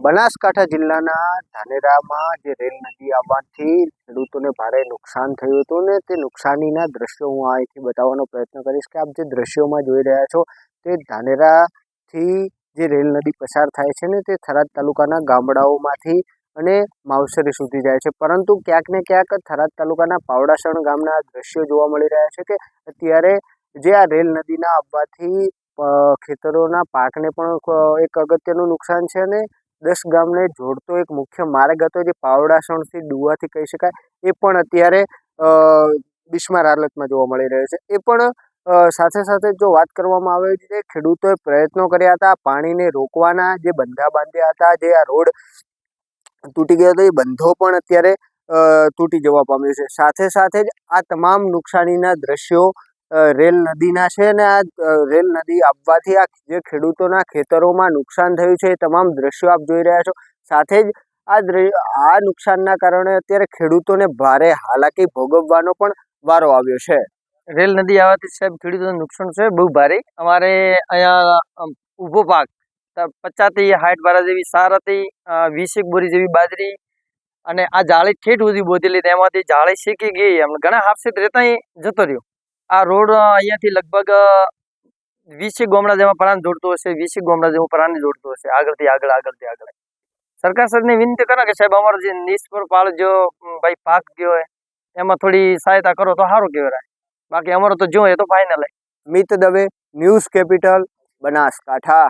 બનાસકાંઠા જિલ્લાના ધાનેરામાં જે રેલ નદી આવવાથી ખેડૂતોને ભારે નુકસાન થયું હતું ને તે નુકસાનીના દ્રશ્યો હું અહીંથી બતાવવાનો પ્રયત્ન કરીશ કે આપ જે દ્રશ્યોમાં જોઈ રહ્યા છો તે ધાનેરાથી જે રેલ નદી પસાર થાય છે ને તે થરાદ તાલુકાના ગામડાઓમાંથી અને માવસરી સુધી જાય છે. પરંતુ ક્યાંક ને ક્યાંક થરાદ તાલુકાના પાવડાસણ ગામના દ્રશ્યો જોવા મળી રહ્યા છે કે અત્યારે જે આ રેલ નદીના આવવાથી ખેતરોના પાકને પણ એક અગત્યનું નુકસાન છે અને દસ ગામને જોડતો એક મુખ્ય માર્ગ હતો જે પાવડાસણથી ડુવાથી કહી શકાય. એ પણ અત્યારે બિસ્માર હાલતમાં જોવા મળી રહ્યો છે. એ પણ સાથે સાથે જો વાત કરવામાં આવે છે, ખેડૂતોએ પ્રયત્નો કર્યા હતા પાણીને રોકવાના, જે બંધા બાંધ્યા હતા, જે આ રોડ તૂટી ગયો હતો, એ બંધો પણ અત્યારે તૂટી જવા પામ્યો છે. સાથે સાથે જ આ તમામ નુકસાનીના દ્રશ્યો રેલ નદીના છે અને આ રેલ નદી આવવાથી આ જે ખેડૂતોના ખેતરોમાં નુકસાન થયું છે એ તમામ દ્રશ્યો આપ જોઈ રહ્યા છો. સાથે જ આ આ નુકસાનના કારણે અત્યારે ખેડૂતોને ભારે હાલાકી ભોગવવાનો પણ વારો આવ્યો છે. રેલ નદી આવવાથી સાહેબ ખેડૂતોને નુકસાન છે, બહુ ભારે. અમારે અહીંયા ઊભો પાક પચાસથી હાઈટ બારા જેવી સાર હતી વીસેક બોરી જેવી બાજરી અને આ જાળી ઠેઠ સુધી બોધેલી, તેમાંથી જાળી શેકી ગઈ, એમ ઘણા હાફસેટ રહેતા જતો રહ્યો. આ રોડ અહીંયાથી લગભગ અ, વીસેક ગામડા જેમાં પરાને જોડતો હશે વીસેક ગામડા જેવું પરાને જોડતો હશે આગળથી આગળ આગળથી આગળ. સરકાર સરને વિનંતી કરો કે સાહેબ અમારો જે નિષ્ફળ પાળ જો ભાઈ પાક ગયો હોય એમાં થોડી સહાયતા કરો તો સારું કહેવાય. બાકી અમારો તો જો એ તો final Meet Dave news capital Banaskantha.